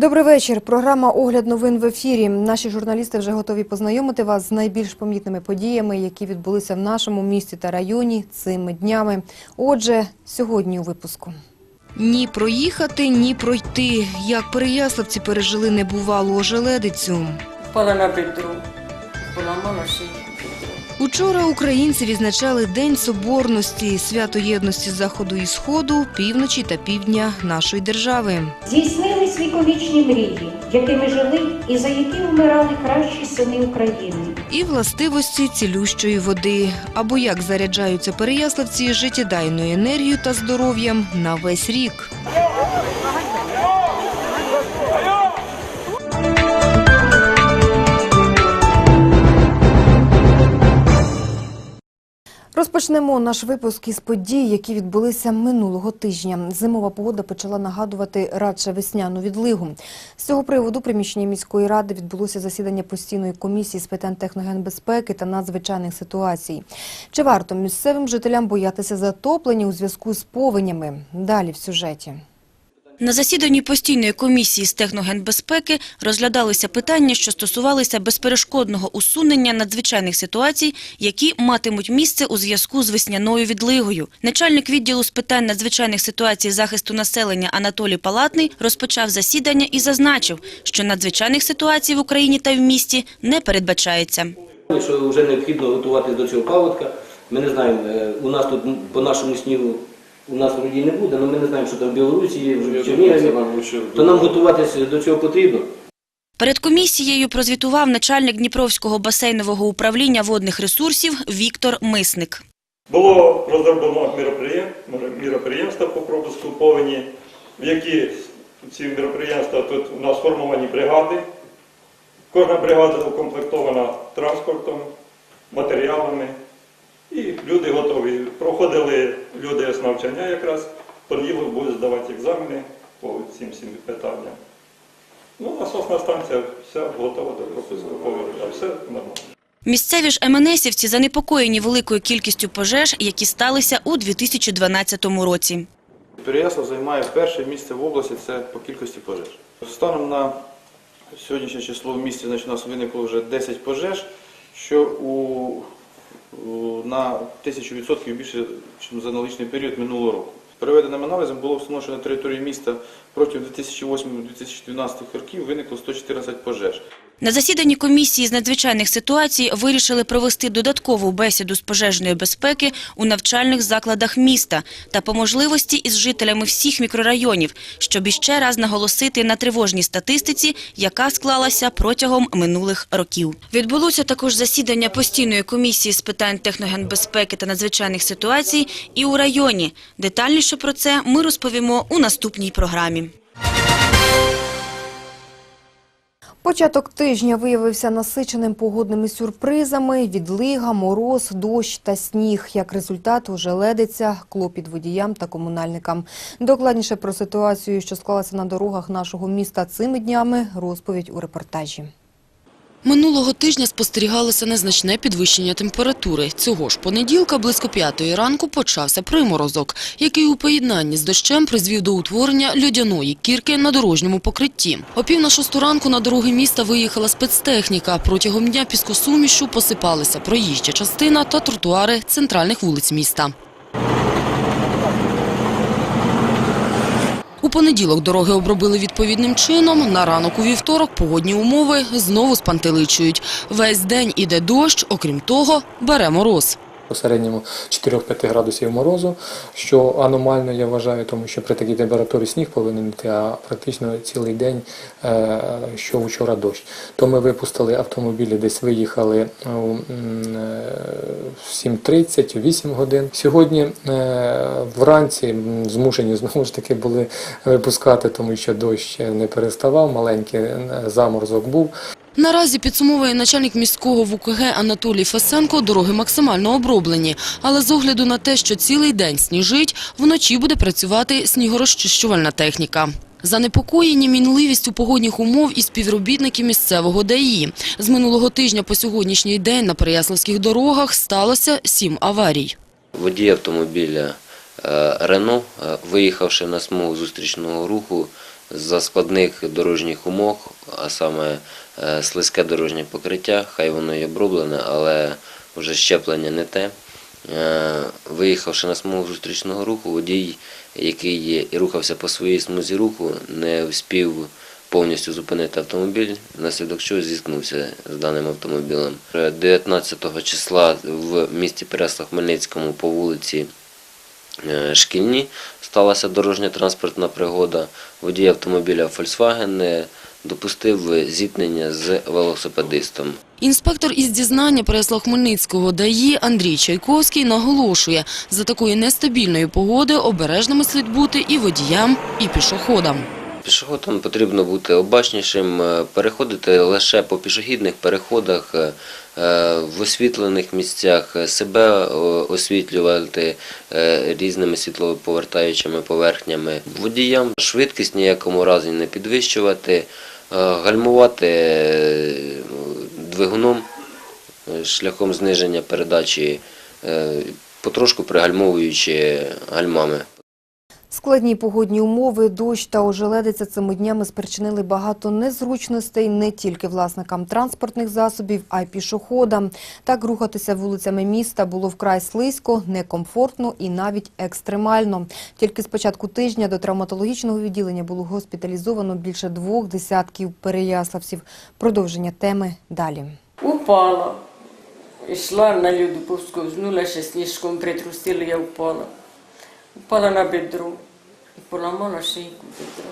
Добрий вечір. Програма Огляд новин в ефірі. Наші журналісти вже готові познайомити вас з найбільш помітними подіями, які відбулися в нашому місті та районі цими днями. Отже, сьогодні у випуску. Ні проїхати, ні пройти. Як переяславці пережили небувалу ожеледицю. Впала на бедро, поламала бедро. Учора українці відзначали День Соборності, свято єдності Заходу і Сходу, півночі та півдня нашої держави. Здійснились віковічні мрії, якими жили і за які вмирали кращі сини України. І властивості цілющої води, або як заряджаються переяславці життєдайною енергією та здоров'ям на весь рік. Розпочнемо наш випуск із подій, які відбулися минулого тижня. Зимова погода почала нагадувати радше весняну відлигу. З цього приводу приміщення міської ради відбулося засідання постійної комісії з питань техногенбезпеки та надзвичайних ситуацій. Чи варто місцевим жителям боятися затоплення у зв'язку з повенями? Далі в сюжеті. На засіданні постійної комісії з техногенбезпеки розглядалися питання, що стосувалися безперешкодного усунення надзвичайних ситуацій, які матимуть місце у зв'язку з весняною відлигою. Начальник відділу з питань надзвичайних ситуацій захисту населення Анатолій Палатний розпочав засідання і зазначив, що надзвичайних ситуацій в Україні та в місті не передбачається. Що вже необхідно готуватися до цього паводка. Ми не знаємо, е, у нас тут по нашому снігу у нас вроді не буде, але ми не знаємо, що там в Білорусі, в Чернігові. То нам готуватися до цього потрібно. Перед комісією прозвітував начальник Дніпровського басейнового управління водних ресурсів Віктор Мисник. Було розроблено міроприємства по пропуску повені, в які ці міроприємства тут у нас сформовані бригади. Кожна бригада укомплектована транспортом, матеріалами. І люди готові. Проходили люди з навчання якраз. Понеділок будуть здавати екзамени по цим всім питанням. Ну, насосна станція вся готова до пропуску повені, а все нормально. Місцеві ж МНСівці занепокоєні великою кількістю пожеж, які сталися у 2012 році. Переяслав займає перше місце в області, це по кількості пожеж. Станом на сьогоднішнє число в місті значить, у нас виникло вже 10 пожеж, що у- на 1000% більше, ніж за аналогічний період минулого року. Проведеним аналізом було встановлено, що на території міста протягом 2008-2012 років виникло 114 пожеж. На засіданні комісії з надзвичайних ситуацій вирішили провести додаткову бесіду з пожежної безпеки у навчальних закладах міста та по можливості із жителями всіх мікрорайонів, щоб іще раз наголосити на тривожній статистиці, яка склалася протягом минулих років. Відбулося також засідання постійної комісії з питань техногенбезпеки та надзвичайних ситуацій і у районі. Детальніше про це ми розповімо у наступній програмі. Початок тижня виявився насиченим погодними сюрпризами, відлига, мороз, дощ та сніг. Як результат, уже ледиться клопіт водіям та комунальникам. Докладніше про ситуацію, що склалася на дорогах нашого міста цими днями, розповідь у репортажі. Минулого тижня спостерігалося незначне підвищення температури. Цього ж понеділка близько п'ятої ранку почався приморозок, який у поєднанні з дощем призвів до утворення льодяної кірки на дорожньому покритті. О пів на шосту ранку на дороги міста виїхала спецтехніка. Протягом дня піскосумішю посипалися проїжджа частина та тротуари центральних вулиць міста. У понеділок дороги обробили відповідним чином. На ранок у вівторок погодні умови знову спантеличують. Весь день іде дощ, окрім того, бере мороз. У середньому 4-5 градусів морозу, що аномально я вважаю, тому що при такій температурі сніг повинен йти, а практично цілий день, е, що вчора дощ. То ми випустили автомобілі, десь виїхали м, е, в 7.30, у 8 годин. Сьогодні е, вранці змушені знову ж таки були випускати, тому що дощ не переставав, маленький е, заморозок був. Наразі підсумовує начальник міського ВУКГ Анатолій Фесенко, дороги максимально оброблені. Але з огляду на те, що цілий день сніжить, вночі буде працювати снігорозчищувальна техніка. Занепокоєні мінливістю погодних умов і співробітники місцевого ДАІ. З минулого тижня по сьогоднішній день на Переяславських дорогах сталося сім аварій. Водій автомобіля е, Рено, е, виїхавши на смугу зустрічного руху, за складних дорожніх умов, а саме слизьке дорожнє покриття, хай воно і оброблене, але вже щеплення не те. Е, Виїхавши на смугу зустрічного руху, водій, який рухався по своїй смузі руху, не встиг повністю зупинити автомобіль, наслідок чого зіткнувся з даним автомобілем. Е, 19 числа в місті Переслав-Хмельницькому по вулиці е, Шкільні сталася дорожньо-транспортна пригода. Водій автомобіля Volkswagen е, допустив зіткнення з велосипедистом. Інспектор із дізнання Переслав-Хмельницького ДАІ Андрій Чайковський наголошує, за такої нестабільної погоди обережними слід бути і водіям, і пішоходам. Пішоходам потрібно бути обачнішим, е, переходити лише по пішохідних переходах, е, е, в освітлених місцях, себе освітлювати різними світлоповертаючими поверхнями. Водіям швидкість ніякому разі не підвищувати, гальмувати двигуном шляхом зниження передачі, потрошку пригальмовуючи гальмами. Складні погодні умови, дощ та ожеледиця цими днями спричинили багато незручностей не тільки власникам транспортних засобів, а й пішоходам. Так рухатися вулицями міста було вкрай слизько, некомфортно і навіть екстремально. Тільки з початку тижня до травматологічного відділення було госпіталізовано більше двох десятків переяславців. Продовження теми далі. Упала. Йшла на повсковзнула, ще сніжком притрусили, я впала. Впала на бедро і поламала шийку бедро.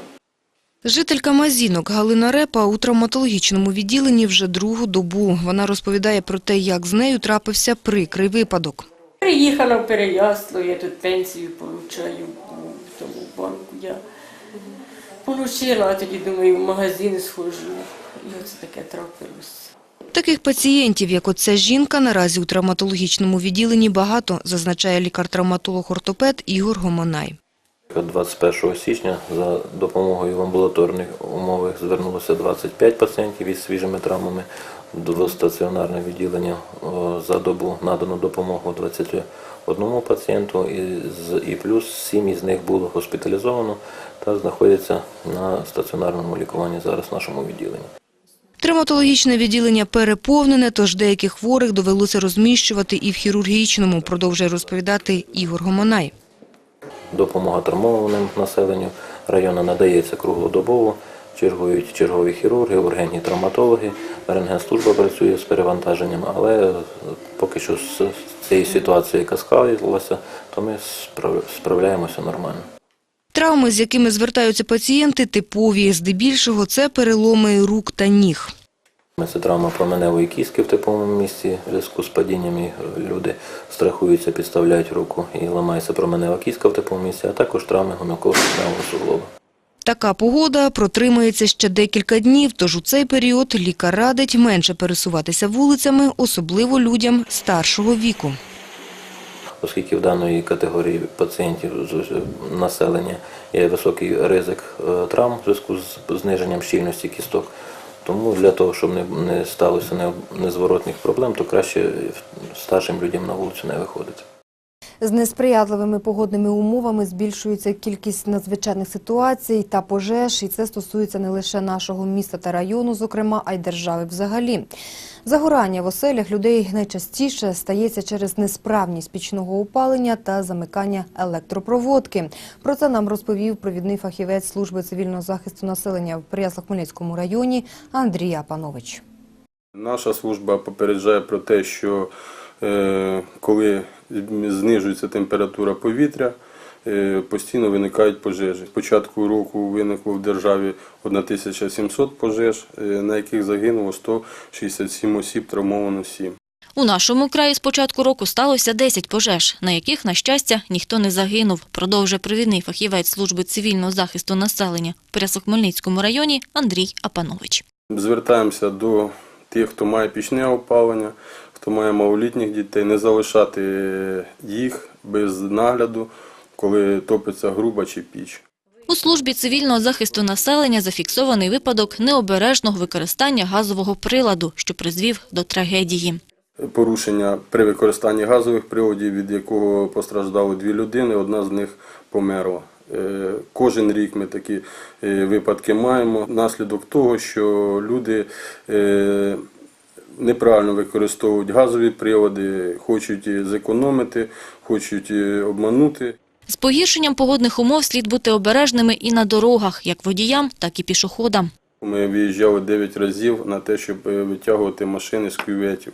Жителька Мазінок Галина Репа у травматологічному відділенні вже другу добу. Вона розповідає про те, як з нею трапився прикрий випадок. Приїхала в Переяслав, я тут пенсію получаю в тому банку. Я получила, а тоді думаю, в магазин схожу. І оце таке трапилось. Таких пацієнтів, як оця жінка, наразі у травматологічному відділенні багато, зазначає лікар-травматолог-ортопед Ігор Гомонай. 21 січня за допомогою в амбулаторних умовах звернулося 25 пацієнтів із свіжими травмами до стаціонарного відділення. За добу надано допомогу 21 пацієнту і, плюс 7 із них було госпіталізовано та знаходяться на стаціонарному лікуванні зараз в нашому відділенні. Травматологічне відділення переповнене, тож деяких хворих довелося розміщувати і в хірургічному, продовжує розповідати Ігор Гомонай. Допомога травмованим населенню району надається круглодобово. Чергують чергові хірурги, ургенні травматологи, рентгенслужба працює з перевантаженням, але поки що з цією ситуацією, яка склалася, то ми справляємося нормально. Травми, з якими звертаються пацієнти, типові. Здебільшого це переломи рук та ніг. Це травма променевої кістки в типовому місці. В зв'язку з падінням і люди страхуються, підставляють руку і ламається променева кістка в типовому місці, а також травми гомілково-ступневого суглоба. Така погода протримається ще декілька днів, тож у цей період лікар радить менше пересуватися вулицями, особливо людям старшого віку. оскільки в даної категорії пацієнтів населення є високий ризик е, травм в зв'язку з зниженням щільності кісток. Тому для того, щоб не, сталося незворотних проблем, то краще старшим людям на вулицю не виходити. З несприятливими погодними умовами збільшується кількість надзвичайних ситуацій та пожеж, і це стосується не лише нашого міста та району, зокрема, а й держави взагалі. Загорання в оселях людей найчастіше стається через несправність пічного опалення та замикання електропроводки. Про це нам розповів провідний фахівець служби цивільного захисту населення в Переяслав-Хмельницькому районі Андрій Апанович. Наша служба попереджає про те, що коли знижується температура повітря, е, постійно виникають пожежі. Початку року виникло в державі 1700 пожеж, е, на яких загинуло 167 осіб, травмовано 7. У нашому краї з початку року сталося 10 пожеж, на яких, на щастя, ніхто не загинув, продовжує провідний фахівець служби цивільного захисту населення в Пересохмельницькому районі Андрій Апанович. Звертаємося до тих, хто має пічне опалення, хто має малолітніх дітей, не залишати їх без нагляду, коли топиться груба чи піч. У службі цивільного захисту населення зафіксований випадок необережного використання газового приладу, що призвів до трагедії. порушення при використанні газових приладів, від якого постраждали дві людини, одна з них померла. Е, Кожен рік ми такі е, випадки маємо. Наслідок того, що люди е, неправильно використовують газові приводи, хочуть зекономити, хочуть е, обманути. З погіршенням погодних умов слід бути обережними і на дорогах, як водіям, так і пішоходам. Ми виїжджали 9 разів на те, щоб е, витягувати машини з кюветів,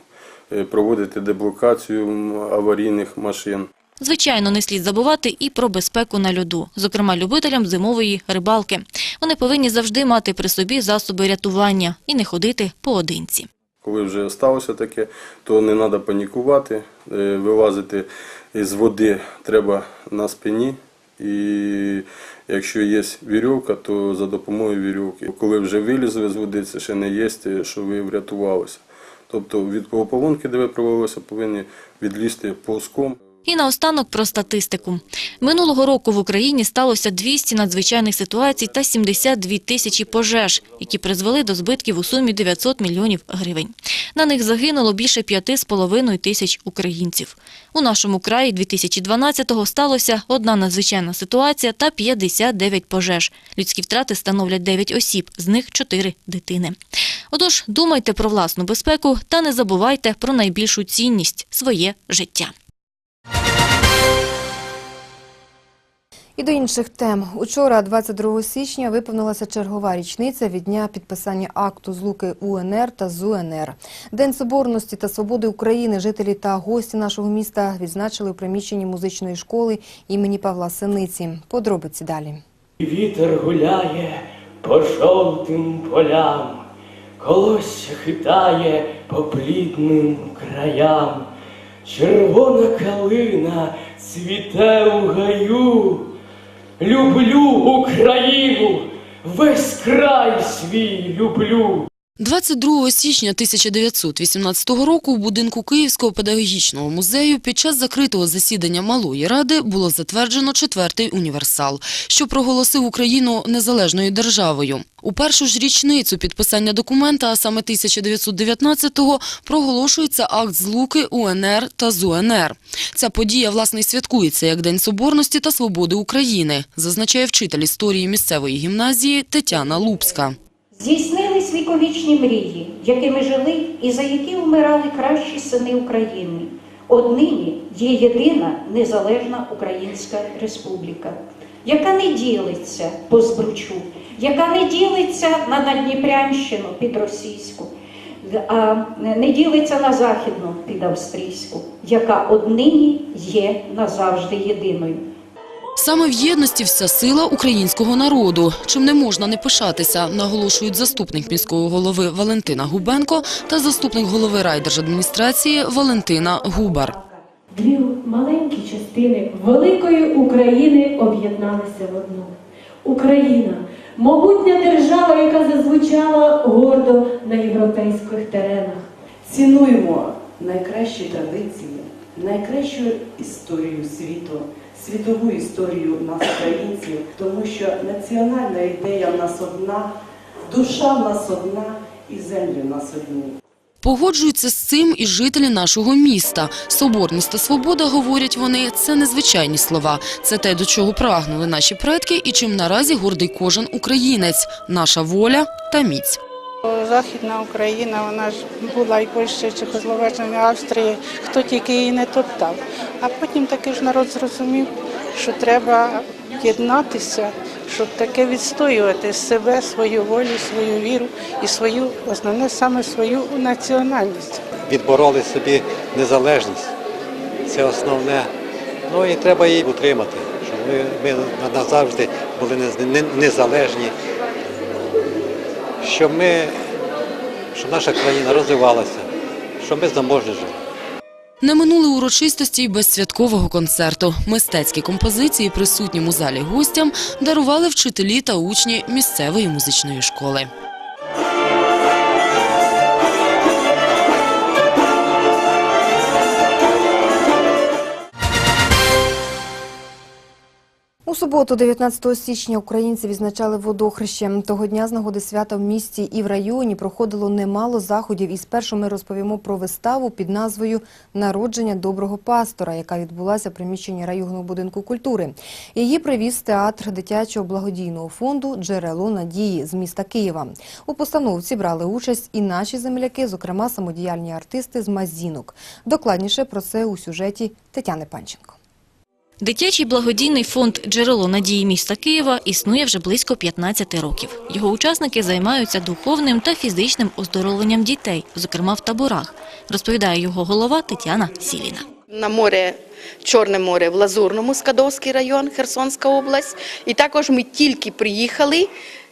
е, проводити деблокацію аварійних машин. Звичайно, не слід забувати і про безпеку на льоду, зокрема любителям зимової рибалки. Вони повинні завжди мати при собі засоби рятування і не ходити поодинці. Коли вже сталося таке, то не треба панікувати, е, вилазити з води треба на спині. І якщо є вірьовка, то за допомогою вірьовки. Коли вже вилізли з води, це ще не є, що ви врятувалися. Тобто від ополонки, де ви провалилися, повинні відлізти повзком. І наостанок про статистику. Минулого року в Україні сталося 200 надзвичайних ситуацій та 72 тисячі пожеж, які призвели до збитків у сумі 900 мільйонів гривень. На них загинуло більше 5,5 тисяч українців. У нашому краї 2012-го сталося одна надзвичайна ситуація та 59 пожеж. Людські втрати становлять 9 осіб, з них 4 дитини. Отож, думайте про власну безпеку та не забувайте про найбільшу цінність – своє життя. І до інших тем. Учора, 22 січня, виповнилася чергова річниця від дня підписання акту злуки УНР та ЗУНР. День соборності та свободи України жителі та гості нашого міста відзначили у приміщенні музичної школи імені Павла Синиці. Подробиці далі. Вітер гуляє по жовтим полям, колосся хитає по плідним краям. Червона калина цвіте у гаю. Люблю Україну, весь край свій люблю. 22 січня 1918 року у будинку Київського педагогічного музею під час закритого засідання Малої Ради було затверджено четвертий універсал, що проголосив Україну незалежною державою. У першу ж річницю підписання документа, а саме 1919-го, проголошується акт злуки УНР та ЗУНР. Ця подія, власне, святкується як День Соборності та Свободи України, зазначає вчитель історії місцевої гімназії Тетяна Лупська. Здійснились віковічні мрії, якими жили і за які вмирали кращі сини України. Однині є єдина незалежна Українська Республіка, яка не ділиться по збручу, яка не ділиться на Надніпрянщину під російську, а не ділиться на західну під австрійську, яка однині є назавжди єдиною. Саме в єдності вся сила українського народу. Чим не можна не пишатися, наголошують заступник міського голови Валентина Губенко та заступник голови райдержадміністрації Валентина Губар. Дві маленькі частини великої України об'єдналися в одну. Україна могутня держава, яка зазвучала гордо на європейських теренах. Цінуємо найкращі традиції, найкращу історію світу, світову історію нас, українців, тому що національна ідея в нас одна, душа в нас одна і землі в нас одні. Погоджуються з цим і жителі нашого міста. Соборність та свобода, говорять вони, це незвичайні слова. Це те, до чого прагнули наші предки і чим наразі гордий кожен українець – наша воля та міць. Західна Україна, вона ж була і Польща, і Чехословаччина, і Австрія, хто тільки її не топтав. А потім такий ж народ зрозумів, що треба єднатися, щоб таке відстоювати себе, свою волю, свою віру і свою, основне саме свою національність. відбороли собі незалежність. Це основне. Ну і треба її утримати, щоб ми, ми назавжди були нез- не- незалежні, щоб ми, щоб наша країна розвивалася, щоб ми заможні жили. Не минули урочистості й без святкового концерту. Мистецькі композиції присутнім у залі гостям дарували вчителі та учні місцевої музичної школи. У суботу, 19 січня, українці відзначали водохреще. Того дня з нагоди свята в місті і в районі проходило немало заходів. І спершу ми розповімо про виставу під назвою «Народження доброго пастора», яка відбулася в приміщенні районного будинку культури. Її привіз театр дитячого благодійного фонду «Джерело надії» з міста Києва. У постановці брали участь і наші земляки, зокрема самодіяльні артисти з Мазінок. Докладніше про це у сюжеті Тетяни Панченко. Дитячий благодійний фонд «Джерело надії міста Києва» існує вже близько 15 років. Його учасники займаються духовним та фізичним оздоровленням дітей, зокрема в таборах, розповідає його голова Тетяна Сіліна. на море, Чорне море в Лазурному, Скадовський район, Херсонська область. І також ми тільки приїхали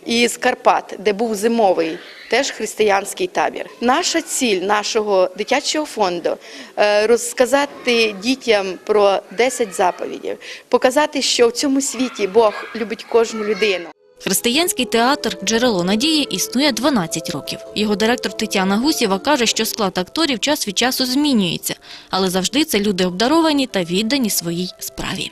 із Карпат, де був зимовий теж християнський табір. Наша ціль нашого дитячого фонду е, розказати дітям про 10 заповідей, показати, що в цьому світі Бог любить кожну людину. Християнський театр «Джерело надії» існує 12 років. Його директор Тетяна Гусєва каже, що склад акторів час від часу змінюється, але завжди це люди обдаровані та віддані своїй справі.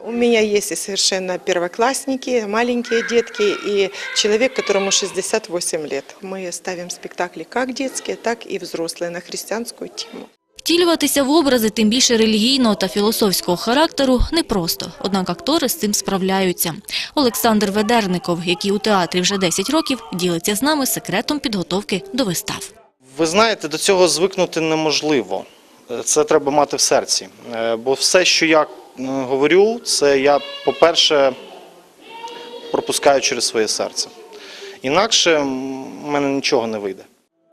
У меня есть и совершенно первоклассники, маленькие детки и человек, которому 68 лет. Мы ставим спектакли как детские, так и взрослые на христианскую тему. Втілюватися в образи, тим більше релігійного та філософського характеру, непросто. Однак актори з цим справляються. Олександр Ведерников, який у театрі вже 10 років, ділиться з нами секретом підготовки до вистав. Ви знаєте, до цього звикнути неможливо. Це треба мати в серці. Е, Бо все, що я говорю, це я, по-перше, пропускаю через своє серце. Інакше в мене нічого не вийде.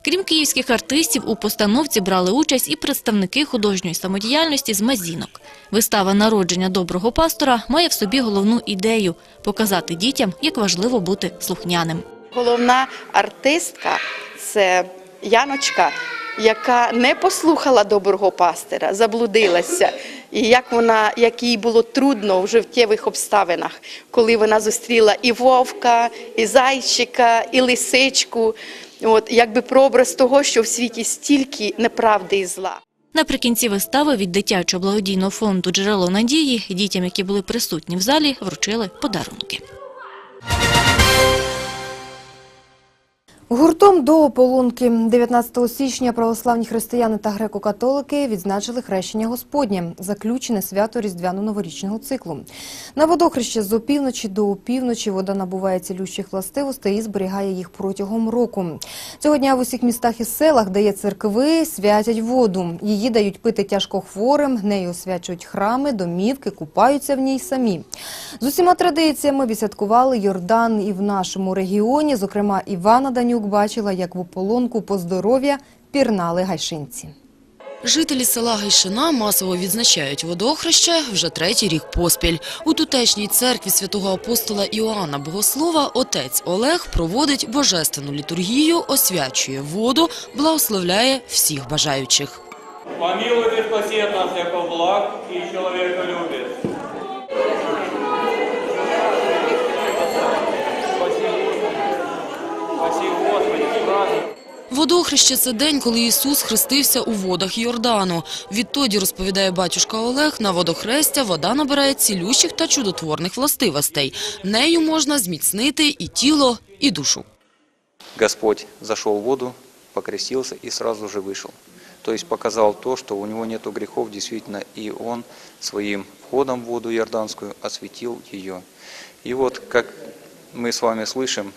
Крім київських артистів, у постановці брали участь і представники художньої самодіяльності з Мазінок. Вистава «Народження доброго пастора» має в собі головну ідею – показати дітям, як важливо бути слухняним. Головна артистка це Яночка, яка не послухала доброго пастира, заблудилася. І як вона, як їй було трудно в життєвих обставинах, коли вона зустріла і вовка, і зайчика, і лисичку. От якби прообраз того, що в світі стільки неправди і зла. Наприкінці вистави від дитячого благодійного фонду «Джерело надії» дітям, які були присутні в залі, вручили подарунки. Гуртом до ополонки 19 січня православні християни та греко-католики відзначили хрещення Господнє, заключене свято різдвяно-новорічного циклу. На водохреще з опівночі до опівночі вода набуває цілющих властивостей і зберігає їх протягом року. Цього дня в усіх містах і селах, де є церкви, святять воду. Її дають пити тяжкохворим, нею освячують храми, домівки, купаються в ній самі. З усіма традиціями відсвяткували Йордан і в нашому регіоні. Зокрема, Івана Данюк бачила, як в ополонку по здоров'я пірнали гайшинці. Жителі села Гайшина масово відзначають водохреще вже третій рік поспіль. У тутешній церкві святого апостола Іоанна Богослова отець Олег проводить божественну літургію, освячує воду, благословляє всіх бажаючих. Помилуй и спаси нас, яко благ и человека праздником. Водохреще – це день, коли Ісус хрестився у водах Йордану. Відтоді, розповідає батюшка Олег, на водохрестя вода набирає цілющих та чудотворних властивостей. Нею можна зміцнити і тіло, і душу. Господь зашел в воду, покрестился и сразу же вышел. То есть показал то, что у него нет грехов, действительно, и он своим входом в воду Иорданскую осветил ее. И вот, как мы с вами слышим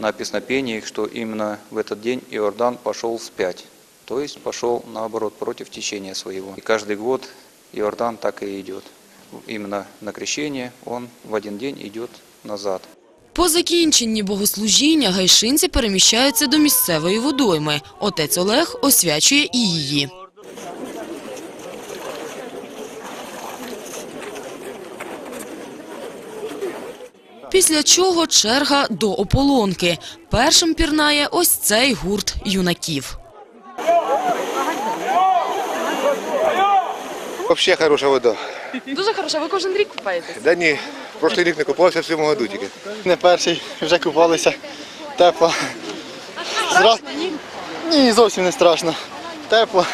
на песнопениях, что именно в этот день Иордан пошел вспять, то есть пошел, наоборот, против течения своего. И каждый год Иордан так и идет. Именно на крещение он в один день идет назад. По закінченні богослужіння гайшинці переміщаються до місцевої водойми. Отець Олег освячує і її. Після чого черга до ополонки. Першим пірнає ось цей гурт юнаків. Взагалі хороша вода. Дуже хороша, ви кожен рік купаєтесь? Да ні, прошлий рік не купався в цьому году тільки. Не перший, вже купалися. Тепло. Зра... Ні, зовсім не страшно. Тепло,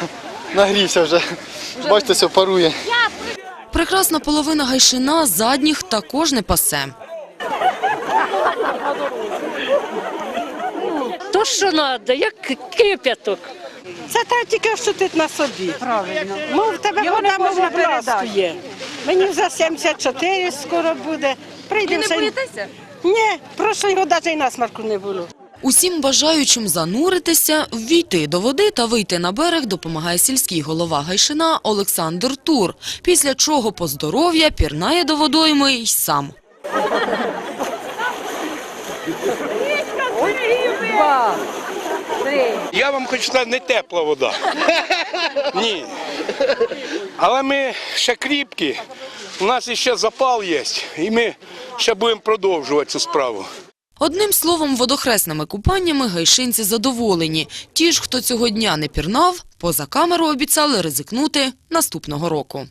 нагрівся вже. Бачите, все парує. Прекрасна половина гайшина задніх також не пасе. Що треба, як кипяток. Це треба тільки ощутити на собі. Правильно. Ну, в тебе вода можна передати. є. Мені вже 74 скоро буде. Прийдемо. не боїтеся? Ні, прошлого навіть і насмарку не було. Усім бажаючим зануритися, ввійти до води та вийти на берег допомагає сільський голова Гайшина Олександр Тур, після чого по здоров'я пірнає до водойми й сам. Я вам хочу сказати, не тепла вода. Ні. Але ми ще кріпкі, у нас ще запал є, і ми ще будемо продовжувати цю справу. Одним словом, водохресними купаннями гайшинці задоволені. Ті ж, хто цього дня не пірнав, поза камеру обіцяли ризикнути наступного року.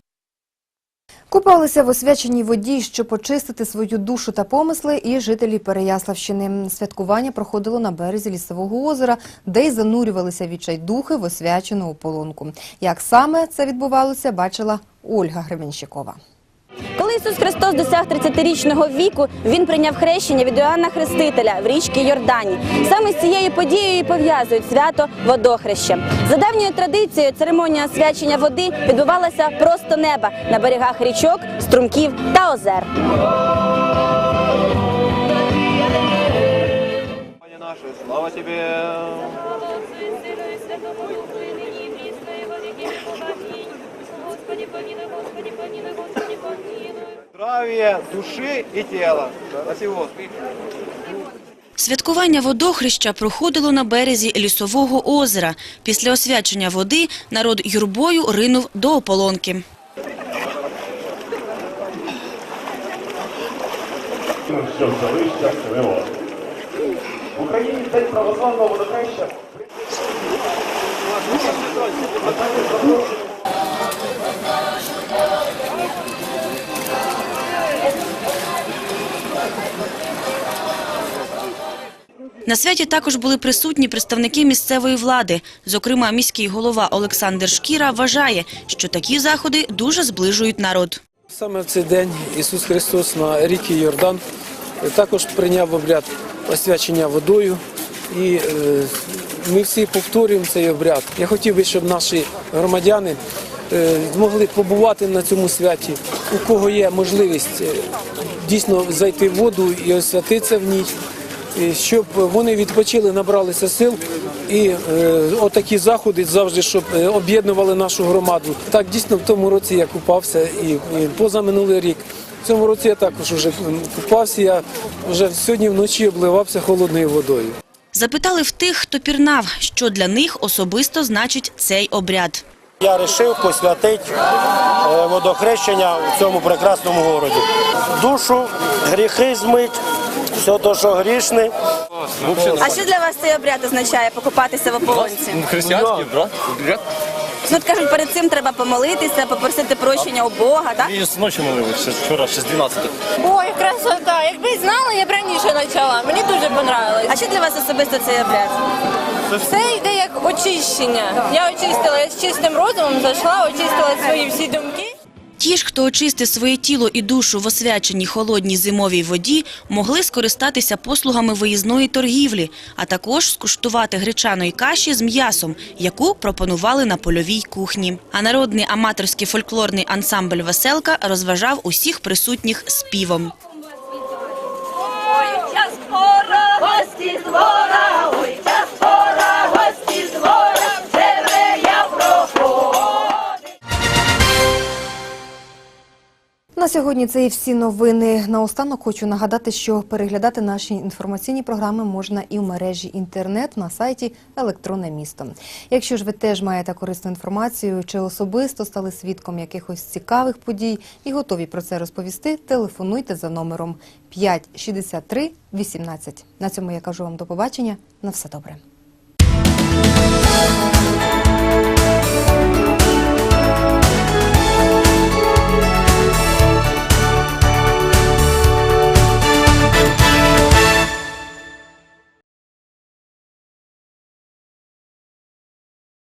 Купалися в освяченій воді, щоб почистити свою душу та помисли, і жителі Переяславщини. Святкування проходило на березі лісового озера, де й занурювалися відчайдухи в освячену ополонку. Як саме це відбувалося, бачила Ольга Гребенщикова. Коли Ісус Христос досяг 30-річного віку, він прийняв хрещення від Іоанна Хрестителя в річці Йордані. Саме з цією подією і пов'язують свято водохреща. За давньою традицією церемонія освячення води відбувалася просто неба на берегах річок, струмків та озер. Слава тебе! Здравия души и тела. Спасибо, Святкування водохреща проходило на березі лісового озера. Після освячення води народ юрбою ринув до ополонки. В Україні день православного водохреща. На святі також були присутні представники місцевої влади. Зокрема, міський голова Олександр Шкіра вважає, що такі заходи дуже зближують народ. Саме в цей день Ісус Христос на ріки Йордан також прийняв обряд освячення водою. І е, ми всі повторюємо цей обряд. Я хотів би, щоб наші громадяни е, змогли побувати на цьому святі, у кого є можливість е, дійсно зайти в воду і освятитися в ній, щоб вони відпочили, набралися сил. І е, отакі заходи завжди, щоб е, об'єднували нашу громаду. Так дійсно в тому році я купався і, і позаминулий рік. В цьому році я також вже купався. Я вже сьогодні вночі обливався холодною водою. Запитали в тих, хто пірнав, що для них особисто значить цей обряд. Я вирішив посвятити е, водохрещення в цьому прекрасному городі. Душу, гріхи змить, все те, що грішне. А що для вас цей обряд означає покупатися в ополонці? Християнський, брат. Ну, от кажуть, перед цим треба помолитися, попросити прощення у Бога, так? І з ночі молився, вчора, ще з 12. Ой, красота! Якби знала, я б раніше почала. Мені дуже понравилось. А що для вас особисто цей обряд? Це йде як очищення. Я очистила я з чистим розумом, зайшла, очистила свої всі думки. Ті ж, хто очистив своє тіло і душу в освяченій холодній зимовій воді, могли скористатися послугами виїзної торгівлі, а також скуштувати гречаної каші з м'ясом, яку пропонували на польовій кухні. А народний аматорський фольклорний ансамбль «Веселка» розважав усіх присутніх співом. Ой, На сьогодні це і всі новини. Наостанок хочу нагадати, що переглядати наші інформаційні програми можна і в мережі інтернет на сайті Електронне місто. Якщо ж ви теж маєте корисну інформацію чи особисто стали свідком якихось цікавих подій і готові про це розповісти, телефонуйте за номером 563 18. На цьому я кажу вам до побачення. На все добре.